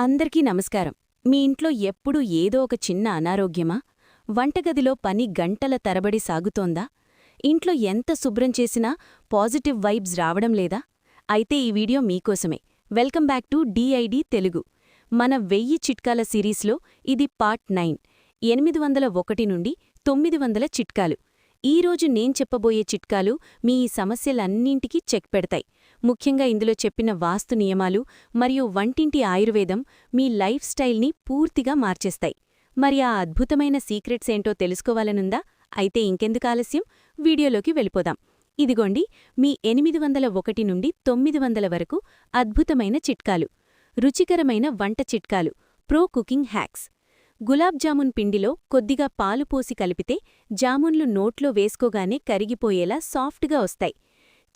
అందరికీ నమస్కారం. మీ ఇంట్లో ఎప్పుడూ ఏదో ఒక చిన్న అనారోగ్యమా? వంటగదిలో పని గంటల తరబడి సాగుతోందా? ఇంట్లో ఎంత శుభ్రం చేసినా పాజిటివ్ వైబ్స్ రావడం లేదా? అయితే ఈ వీడియో మీకోసమే. Welcome back to DID Telugu. మన వెయ్యి చిట్కాల సిరీస్లో ఇది పార్ట్ నైన్. ఎనిమిది వందల ఒకటి నుండి తొమ్మిది వందల చిట్కాలు. ఈరోజు నేను చెప్పబోయే చిట్కాలు మీ ఈ సమస్యలన్నింటికీ చెక్ పెడతాయి. ముఖ్యంగా ఇందులో చెప్పిన వాస్తు నియమాలు మరియు వంటింటి ఆయుర్వేదం మీ లైఫ్ స్టైల్ని పూర్తిగా మార్చేస్తాయి. మరి ఆ అద్భుతమైన సీక్రెట్స్ ఏంటో తెలుసుకోవాలనుందా? అయితే ఇంకెందుకు ఆలస్యం? వీడియోలోకి వెళ్ళిపోదాం. ఇదిగోండి మీ ఎనిమిది వందల ఒకటి నుండి తొమ్మిది వందల వరకు అద్భుతమైన చిట్కాలు. రుచికరమైన వంట చిట్కాలు. Pro cooking hacks. Gulab jamun పిండిలో కొద్దిగా పాలు పోసి కలిపితే జామున్లు నోట్లో వేసుకోగానే కరిగిపోయేలా సాఫ్ట్గా వస్తాయి.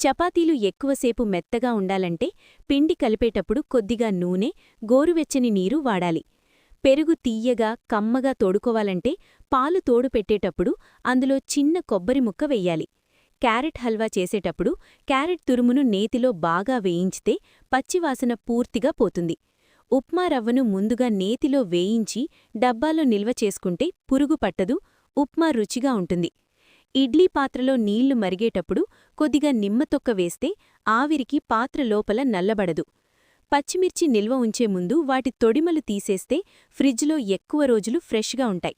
చపాతీలు ఎక్కువసేపు మెత్తగా ఉండాలంటే పిండి కలిపేటప్పుడు కొద్దిగా నూనె గోరువెచ్చని నీరు వాడాలి. పెరుగు తీయగా కమ్మగా తోడుకోవాలంటే పాలు తోడు పెట్టేటప్పుడు అందులో చిన్న కొబ్బరి ముక్క వెయ్యాలి. క్యారెట్ హల్వా చేసేటప్పుడు క్యారెట్ తురుమును నేతిలో బాగా వేయించితే పచ్చివాసన పూర్తిగా పోతుంది. ఉప్మా రవ్వను ముందుగా నేతిలో వేయించి డబ్బాలో నిల్వ చేసుకుంటే పురుగు పట్టదు ఉప్మా రుచిగా ఉంటుంది. ఇడ్లీ పాత్రలో నీళ్ళు మరిగేటప్పుడు కొద్దిగా నిమ్మతొక్క వేస్తే ఆవిరికి పాత్ర లోపల నల్లబడదు. పచ్చిమిర్చి నిల్వ ఉంచే ముందు వాటి తొడిమలు తీసేస్తే ఫ్రిడ్జ్లో ఎక్కువ రోజులు ఫ్రెష్గా ఉంటాయి.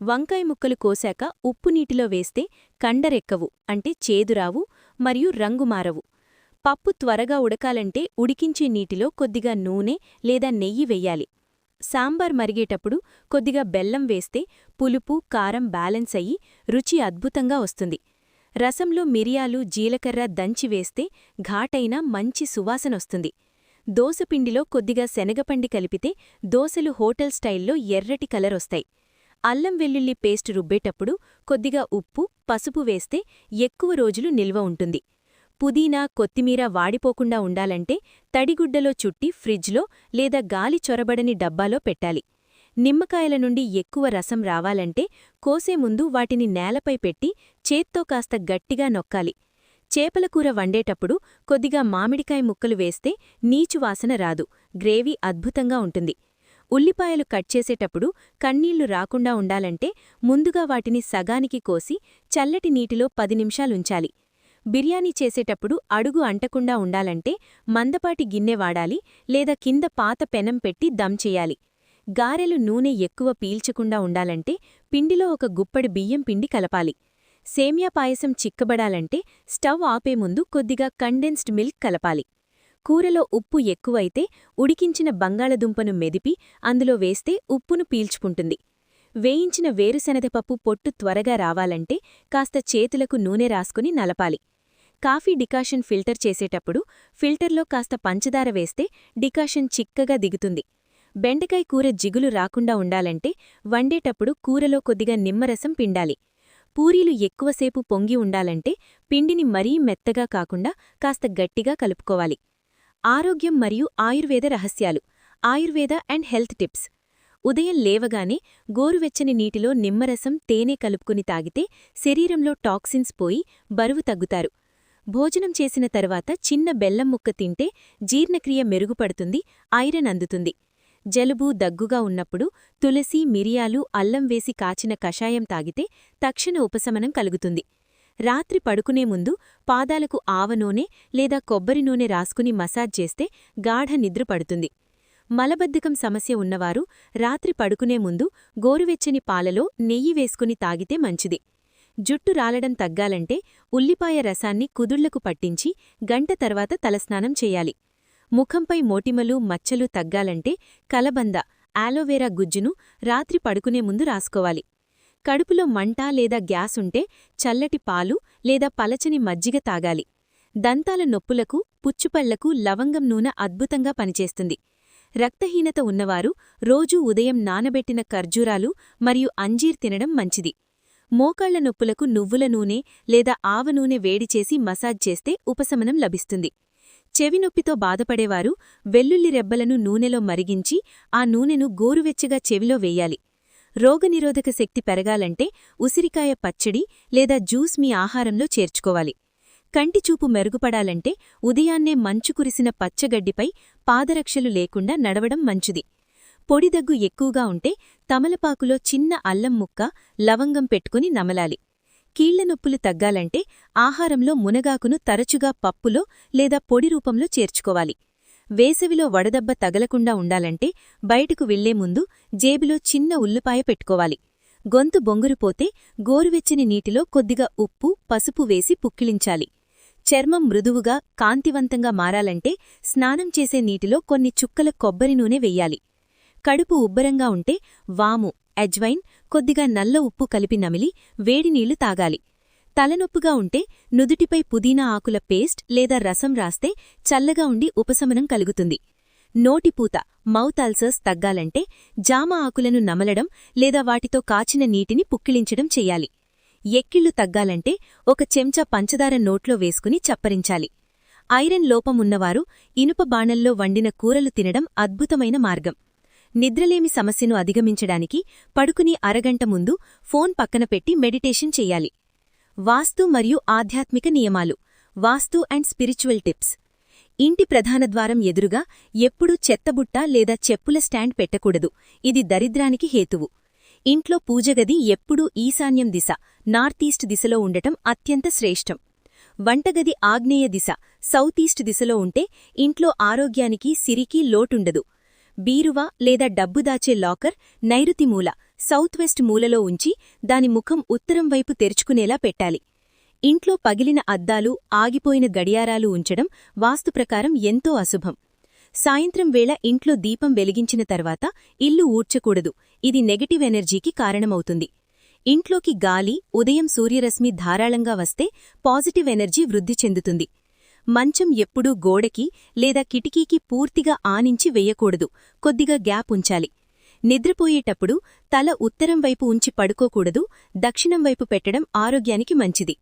వంకాయ ముక్కలు కోశాక ఉప్పు నీటిలో వేస్తే కండరెక్కవు అంటే చేదురావు మరియు రంగు మారవు. పప్పు త్వరగా ఉడకాలంటే ఉడికించే నీటిలో కొద్దిగా నూనె లేదా నెయ్యి వెయ్యాలి సాంబార్ మరిగేటప్పుడు కొద్దిగా బెల్లం వేస్తే పులుపు కారం బ్యాలెన్స్ అయ్యి రుచి అద్భుతంగా వస్తుంది. రసంలో మిరియాలు జీలకర్ర దంచి వేస్తే ఘాటైన మంచి సువాసనొస్తుంది దోసపిండిలో కొద్దిగా శనగపండి కలిపితే దోసలు హోటల్ స్టైల్లో ఎర్రటి కలరొస్తాయి అల్లం వెల్లుల్లి పేస్ట్ రుబ్బేటప్పుడు కొద్దిగా ఉప్పు పసుపు వేస్తే ఎక్కువ రోజులు నిల్వ ఉంటుంది. పుదీనా కొత్తిమీర వాడిపోకుండా ఉండాలంటే తడిగుడ్డలో చుట్టి ఫ్రిడ్జ్లో లేదా గాలి చొరబడని డబ్బాలో పెట్టాలి. నిమ్మకాయల నుండి ఎక్కువ రసం రావాలంటే కోసే ముందు వాటిని నేలపై పెట్టి చేత్తో కాస్త గట్టిగా నొక్కాలి. చేపలకూర వండేటప్పుడు కొద్దిగా మామిడికాయ ముక్కలు వేస్తే నీచువాసన రాదు. గ్రేవీ అద్భుతంగా ఉంటుంది. ఉల్లిపాయలు కట్ చేసేటప్పుడు కన్నీళ్ళు రాకుండా ఉండాలంటే ముందుగా వాటిని సగానికి కోసి చల్లటి నీటిలో పది నిమిషాలుంచాలి. బిర్యానీ చేసేటప్పుడు అడుగు అంటకుండా ఉండాలంటే మందపాటి గిన్నె వాడాలి లేదా కింద పాత పెనం పెట్టి దమ్ చెయ్యాలి గారెలు నూనె ఎక్కువ పీల్చకుండా ఉండాలంటే పిండిలో ఒక గుప్పడి బియ్యం పిండి కలపాలి. సేమ్యా పాయసం చిక్కబడాలంటే స్టవ్ ఆపే ముందు కొద్దిగా కండెన్స్డ్ మిల్క్ కలపాలి. కూరలో ఉప్పు ఎక్కువైతే ఉడికించిన బంగాళదుంపను మెదిపి అందులో వేస్తే ఉప్పును పీల్చుకుంటుంది. వేయించిన వేరుశనగపప్పు పొట్టు త్వరగా రావాలంటే కాస్త చేతులకు నూనె రాసుకుని నలపాలి. కాఫీ డికాషన్ ఫిల్టర్ చేసేటప్పుడు ఫిల్టర్లో కాస్త పంచదార వేస్తే డికాషన్ చిక్కగా దిగుతుంది. బెండకాయ కూర జిగులు రాకుండా ఉండాలంటే వండేటప్పుడు కూరలో కొద్దిగా నిమ్మరసం పిండాలి. పూరీలు ఎక్కువసేపు పొంగి ఉండాలంటే పిండిని మరీ మెత్తగా కాకుండా కాస్త గట్టిగా కలుపుకోవాలి. ఆరోగ్యం మరియు ఆయుర్వేద రహస్యాలు ఆయుర్వేద అండ్ హెల్త్ టిప్స్. ఉదయం లేవగానే గోరువెచ్చని నీటిలో నిమ్మరసం తేనె కలుపుకుని తాగితే శరీరంలో టాక్సిన్స్ పోయి బరువు తగ్గుతారు. భోజనం చేసిన తర్వాత చిన్న బెల్లం ముక్క తింటే జీర్ణక్రియ మెరుగుపడుతుంది ఐరన్ అందుతుంది. జలుబు దగ్గుగా ఉన్నప్పుడు తులసి మిరియాలు అల్లం వేసి కాచిన కషాయం తాగితే తక్షణ ఉపశమనం కలుగుతుంది. రాత్రి పడుకునే ముందు పాదాలకు ఆవనూనె లేదా కొబ్బరి నూనె రాసుకుని మసాజ్ చేస్తే గాఢ నిద్ర పడుతుంది. మలబద్ధకం సమస్య ఉన్నవారు రాత్రి పడుకునే ముందు గోరువెచ్చని పాలలో నెయ్యి వేసుకుని తాగితే మంచిది. జుట్టు రాలడం తగ్గాలంటే ఉల్లిపాయ రసాన్ని కుదుళ్ళకు పట్టించి గంట తర్వాత తలస్నానం చేయాలి. ముఖంపై మోటిమలు మచ్చలు తగ్గాలంటే కలబంద ఆలోవేరా గుజ్జును రాత్రి పడుకునే ముందు రాసుకోవాలి. కడుపులో మంట లేదా గ్యాస్ ఉంటే చల్లటి పాలు లేదా పలచని మజ్జిగ తాగాలి. దంతాల నొప్పులకు పుచ్చుపళ్ళకు లవంగం నూనె అద్భుతంగా పనిచేస్తుంది. రక్తహీనత ఉన్నవారు రోజూ ఉదయం నానబెట్టిన ఖర్జూరాలు మరియు అంజీర్ తినడం మంచిది. మోకాళ్ళ నొప్పులకు నువ్వుల నూనె లేదా ఆవ నూనె వేడిచేసి మసాజ్ చేస్తే ఉపశమనం లభిస్తుంది. చెవినొప్పితో బాధపడేవారు వెల్లుల్లి రెబ్బలను నూనెలో మరిగించి ఆ నూనెను గోరువెచ్చగా చెవిలో వేయాలి. రోగనిరోధక శక్తి పెరగాలంటే ఉసిరికాయ పచ్చడి లేదా జ్యూస్ మీ ఆహారంలో చేర్చుకోవాలి. కంటిచూపు మెరుగుపడాలంటే ఉదయాన్నే మంచు కురిసిన పచ్చగడ్డిపై పాదరక్షలు లేకుండా నడవడం మంచిది. పొడిదగ్గు ఎక్కువగా ఉంటే తమలపాకులో చిన్న అల్లం ముక్క లవంగం పెట్టుకుని నమలాలి. కీళ్ళ నొప్పులు తగ్గాలంటే ఆహారంలో మునగాకును తరచుగా పప్పులో లేదా పొడి రూపంలో చేర్చుకోవాలి. వేసవిలో వడదెబ్బ తగలకుండా ఉండాలంటే బయటకు వెళ్ళే ముందు జేబులో చిన్న ఉల్లిపాయ పెట్టుకోవాలి. గొంతు బొంగురుపోతే గోరువెచ్చని నీటిలో కొద్దిగా ఉప్పు పసుపు వేసి పుక్కిలించాలి. చర్మం మృదువుగా కాంతివంతంగా మారాలంటే స్నానం చేసే నీటిలో కొన్ని చుక్కల కొబ్బరి నూనె వెయ్యాలి కడుపు ఉబ్బరంగా ఉంటే వాము అజ్వైన్ కొద్దిగా నల్ల ఉప్పు కలిపి నమిలి వేడినీళ్ళు తాగాలి. తలనొప్పుగా ఉంటే నుదుటిపై పుదీనా ఆకుల పేస్ట్ లేదా రసం రాస్తే చల్లగా ఉండి ఉపశమనం కలుగుతుంది. నోటిపూత మౌత్ అల్సర్స్ తగ్గాలంటే జామ ఆకులను నమలడం లేదా వాటితో కాచిన నీటిని పుక్కిలించడం చెయ్యాలి ఎక్కిళ్ళు తగ్గాలంటే ఒక చెంచా పంచదార నోట్లో వేసుకుని చప్పరించాలి. ఐరన్ లోపమున్నవారు ఇనుప బాణల్లో వండిన కూరలు తినడం అద్భుతమైన మార్గం. నిద్రలేమి సమస్యను అధిగమించడానికి పడుకుని అరగంట ముందు ఫోన్ పక్కన పెట్టి మెడిటేషన్ చెయ్యాలి వాస్తు మరియు ఆధ్యాత్మిక నియమాలు వాస్తు అండ్ స్పిరిచువల్ టిప్స్. ఇంటి ప్రధాన ద్వారం ఎదురుగా ఎప్పుడూ చెత్తబుట్ట లేదా చెప్పుల స్టాండ్ పెట్టకూడదు. ఇది దరిద్రానికి హేతువు. ఇంట్లో పూజగది ఎప్పుడూ ఈశాన్యం దిశ నార్త్ ఈస్ట్ దిశలో ఉండటం అత్యంత శ్రేష్టం. వంటగది ఆగ్నేయ దిశ సౌత్ ఈస్ట్ దిశలో ఉంటే ఇంట్లో ఆరోగ్యానికి సిరికి లోటుండదు. బీరువా లేదా డబ్బు దాచే లాకర్ నైరుతి మూల సౌత్ వెస్ట్ మూలలో ఉంచి దాని ముఖం ఉత్తరం వైపు తెరుచుకునేలా పెట్టాలి. ఇంట్లో పగిలిన అద్దాలు ఆగిపోయిన గడియారాలు ఉంచడం వాస్తుప్రకారం ఎంతో అశుభం. సాయంత్రం వేళ ఇంట్లో దీపం వెలిగించిన తర్వాత ఇల్లు ఊడ్చకూడదు. ఇది నెగటివ్ ఎనర్జీకి కారణమవుతుంది. ఇంట్లోకి గాలి ఉదయం సూర్యరశ్మి ధారాళంగా వస్తే పాజిటివ్ ఎనర్జీ వృద్ధి చెందుతుంది. మంచం ఎప్పుడూ గోడకి లేదా కిటికీకి పూర్తిగా ఆనించి వెయ్యకూడదు కొద్దిగా గ్యాప్ ఉంచాలి. నిద్రపోయేటప్పుడు తల ఉత్తరం వైపు ఉంచి పడుకోకూడదు. దక్షిణం వైపు పెట్టడం ఆరోగ్యానికి మంచిది.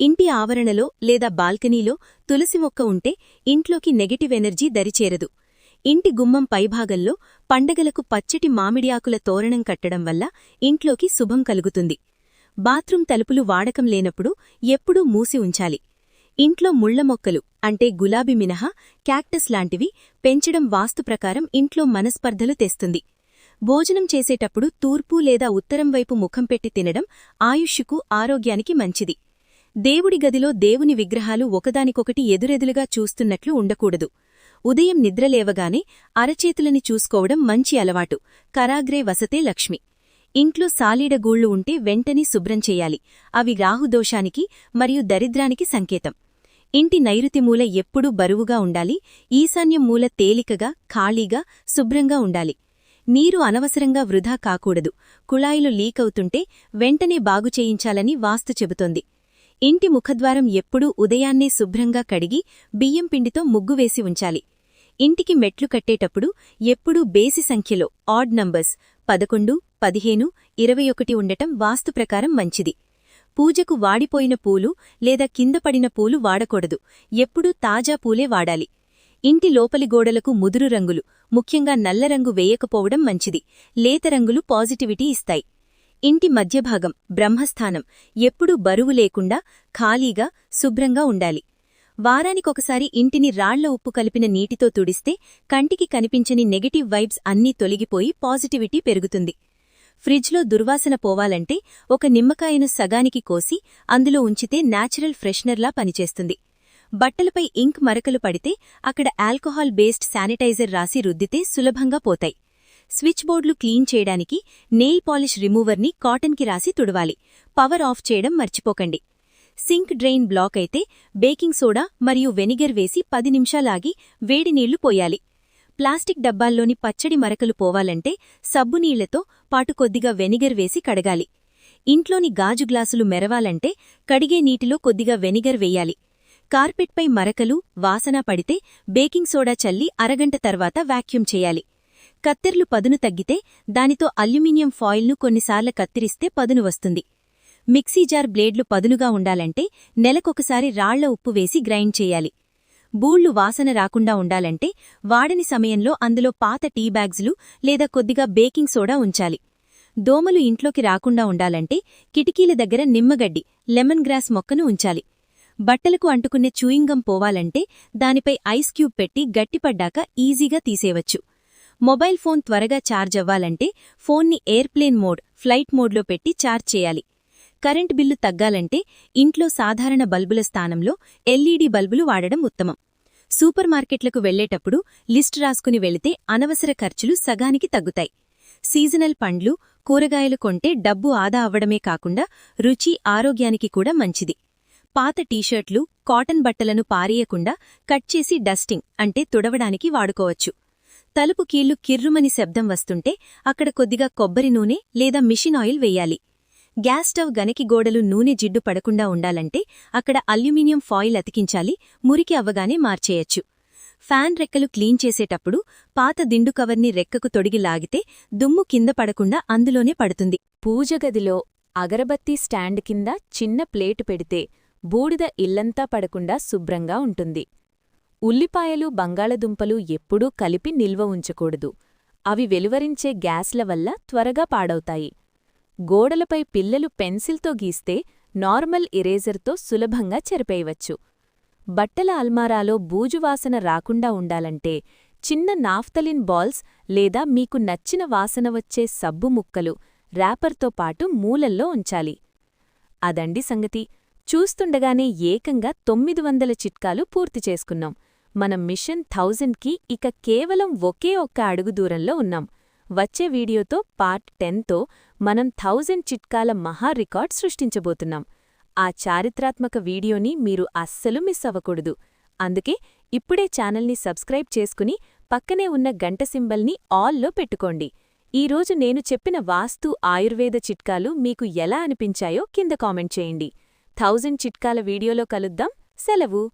ఇంటి ఆవరణలో లేదా బాల్కనీలో తులసి మొక్క ఉంటే ఇంట్లోకి నెగటివ్ ఎనర్జీ దరిచేరదు. ఇంటి గుమ్మం పైభాగంలో పండగలకు పచ్చటి మామిడి ఆకుల తోరణం కట్టడం వల్ల ఇంట్లోకి శుభం కలుగుతుంది. బాత్రూం తలుపులు వాడకం లేనప్పుడు ఎప్పుడూ మూసి ఉంచాలి. ఇంట్లో ముళ్ళ మొక్కలు అంటే గులాబీ మినహా క్యాక్టస్ లాంటివి పెంచడం వాస్తు ప్రకారం ఇంట్లో మనస్పర్ధలు తెస్తుంది. భోజనం చేసేటప్పుడు తూర్పు లేదా ఉత్తరం వైపు ముఖం పెట్టి తినడం ఆయుష్కు ఆరోగ్యానికి మంచిది. దేవుడి గదిలో దేవుని విగ్రహాలు ఒకదానికొకటి ఎదురెదులుగా చూస్తున్నట్లు ఉండకూడదు. ఉదయం నిద్రలేవగానే అరచేతులని చూసుకోవడం మంచి అలవాటు. కరాగ్రే వసతే లక్ష్మి. ఇంట్లో సాలీడగూళ్ళు ఉంటే వెంటనే శుభ్రం చేయాలి. అవి రాహుదోషానికి మరియు దరిద్రానికి సంకేతం. ఇంటి నైరుతి మూల ఎప్పుడూ బరువుగా ఉండాలి. ఈశాన్యం మూల తేలికగా ఖాళీగా శుభ్రంగా ఉండాలి. నీరు అనవసరంగా వృధా కాకూడదు. కుళాయిలు లీకవుతుంటే వెంటనే బాగు చేయించాలని వాస్తు చెబుతోంది. ఇంటి ముఖద్వారం ఎప్పుడూ ఉదయాన్నే శుభ్రంగా కడిగి బియ్యం పిండితో ముగ్గు వేసి ఉంచాలి. ఇంటికి మెట్లు కట్టేటప్పుడు ఎప్పుడూ బేసి సంఖ్యలో ఆడ్ నంబర్స్ పదకొండు పదిహేను ఇరవై ఒకటి ఉండటం వాస్తు ప్రకారం మంచిది. పూజకు వాడిపోయిన పూలు లేదా కిందపడిన పూలు వాడకూడదు. ఎప్పుడూ తాజా పూలే వాడాలి. ఇంటి లోపలి గోడలకు ముదురు రంగులు ముఖ్యంగా నల్లరంగు వేయకపోవడం మంచిది. లేత రంగులు పాజిటివిటీ ఇస్తాయి. ఇంటి మధ్యభాగం బ్రహ్మస్థానం ఎప్పుడూ బరువు లేకుండా ఖాళీగా శుభ్రంగా ఉండాలి. వారానికొకసారి ఇంటిని రాళ్ళ ఉప్పు కలిపిన నీటితో తుడిస్తే కంటికి కనిపించని నెగటివ్ వైబ్స్ అన్నీ తొలగిపోయి పాజిటివిటీ పెరుగుతుంది. ఫ్రిడ్జ్లో దుర్వాసన పోవాలంటే ఒక నిమ్మకాయను సగానికి కోసి అందులో ఉంచితే నాచురల్ ఫ్రెషనర్లా పనిచేస్తుంది. బట్టలపై ఇంక్ మరకలు పడితే అక్కడ ఆల్కహాల్ బేస్డ్ శానిటైజర్ రాసి రుద్దితే సులభంగా పోతాయి. స్విచ్ బోర్డులు క్లీన్ చేయడానికి నెయిల్ పాలిష్ రిమూవర్ని కాటన్కి రాసి తుడవాలి. పవర్ ఆఫ్ చేయడం మర్చిపోకండి. సింక్ డ్రెయిన్ బ్లాక్ అయితే బేకింగ్ సోడా మరియు వెనిగర్ వేసి పది నిమిషాలాగి వేడి నీళ్ళు పోయాలి. ప్లాస్టిక్ డబ్బాల్లోని పచ్చడి మరకలు పోవాలంటే సబ్బునీళ్ళతో పాటు కొద్దిగా వెనిగర్ వేసి కడగాలి. ఇంట్లోని గాజు గ్లాసులు మెరవాలంటే కడిగే నీటిలో కొద్దిగా వెనిగర్ వెయ్యాలి కార్పెట్పై మరకలు వాసన పడితే బేకింగ్ సోడా చల్లి అరగంట తర్వాత వాక్యూమ్ చేయాలి. కత్తెర్లు పదును తగ్గితే దానితో అల్యూమినియం ఫాయిల్ను కొన్నిసార్లు కత్తిరిస్తే పదును వస్తుంది. మిక్సీ జార్ బ్లేడ్లు పదునుగా ఉండాలంటే నెలకొకసారి రాళ్ళ ఉప్పు వేసి గ్రైండ్ చేయాలి. బూళ్ళు వాసన రాకుండా ఉండాలంటే వాడని సమయంలో అందులో పాత టీ బ్యాగ్స్లు లేదా కొద్దిగా బేకింగ్ సోడా ఉంచాలి. దోమలు ఇంట్లోకి రాకుండా ఉండాలంటే కిటికీల దగ్గర నిమ్మగడ్డి లెమన్ గ్రాస్ మొక్కను ఉంచాలి. బట్టలకు అంటుకునే చూయింగం పోవాలంటే దానిపై ఐస్ క్యూబ్ పెట్టి గట్టిపడ్డాక ఈజీగా తీసేవచ్చు మొబైల్ ఫోన్ త్వరగా ఛార్జ్ అవ్వాలంటే ఫోన్ని ఎయిర్ప్లేన్ మోడ్ ఫ్లైట్ మోడ్లో పెట్టి ఛార్జ్ చేయాలి. కరెంట్ బిల్లు తగ్గాలంటే ఇంట్లో సాధారణ బల్బుల స్థానంలో ఎల్ఈడీ బల్బులు వాడడం ఉత్తమం. సూపర్ మార్కెట్లకు వెళ్ళేటప్పుడు లిస్ట్ రాసుకుని వెళితే అనవసర ఖర్చులు సగానికి తగ్గుతాయి. సీజనల్ పండ్లు కూరగాయలు కొంటే డబ్బు ఆదా అవ్వడమే కాకుండా రుచి ఆరోగ్యానికి కూడా మంచిది. పాత టీషర్ట్లు కాటన్ బట్టలను పారేయకుండా కట్ చేసి డస్టింగ్ అంటే తుడవడానికి వాడుకోవచ్చు. తలుపు కీళ్ళు కిర్రుమని శబ్దం వస్తుంటే అక్కడ కొద్దిగా కొబ్బరి నూనె లేదా మిషన్ ఆయిల్ వెయ్యాలి గ్యాస్ స్టవ్ గనకి గోడలు నూనె జిడ్డు పడకుండా ఉండాలంటే అక్కడ అల్యూమినియం ఫాయిల్ అతికించాలి మురికి అవ్వగానే మార్చేయచ్చు. ఫ్యాన్ రెక్కలు క్లీన్ చేసేటప్పుడు పాత దిండు కవర్ని రెక్కకు తొడిగి లాగితే దుమ్ము కింద పడకుండా అందులోనే పడుతుంది. పూజగదిలో అగరబత్తీ స్టాండ్ కింద చిన్న ప్లేటు పెడితే బూడిద ఇల్లంతా పడకుండా శుభ్రంగా ఉంటుంది. ఉల్లిపాయలు బంగాళదుంపలు ఎప్పుడూ కలిపి నిల్వ ఉంచకూడదు. అవి వెలువరించే గ్యాస్ల వల్ల త్వరగా పాడవుతాయి. గోడలపై పిల్లలు పెన్సిల్తో గీస్తే నార్మల్ ఇరేజర్తో సులభంగా చెరిపేయవచ్చు. బట్టల అల్మారాలో బూజువాసన రాకుండా ఉండాలంటే చిన్న నాఫ్తలిన్ బాల్స్ లేదా మీకు నచ్చిన వాసన వచ్చే సబ్బు ముక్కలు ర్యాపర్తో పాటు మూలల్లో ఉంచాలి. అదండి సంగతి. చూస్తుండగానే ఏకంగా తొమ్మిది వందల చిట్కాలు పూర్తి చేసుకున్నాం. మనం మిషన్ థౌజండ్కి ఇక కేవలం ఒకే ఒక్క అడుగు దూరంలో ఉన్నాం. వచ్చే వీడియోతో పార్ట్ టెన్తో మనం థౌజండ్ చిట్కాల మహా రికార్డ్ సృష్టించబోతున్నాం. ఆ చారిత్రాత్మక వీడియోని మీరు అస్సలు మిస్ అవ్వకూడదు. అందుకే ఇప్పుడే ఛానల్ని సబ్స్క్రైబ్ చేసుకుని పక్కనే ఉన్న గంట సింబల్ని ఆల్లో పెట్టుకోండి. ఈరోజు నేను చెప్పిన వాస్తు ఆయుర్వేద చిట్కాలు మీకు ఎలా అనిపించాయో కింద కామెంట్ చేయండి. థౌజండ్ చిట్కాల వీడియోలో కలుద్దాం. సెలవు.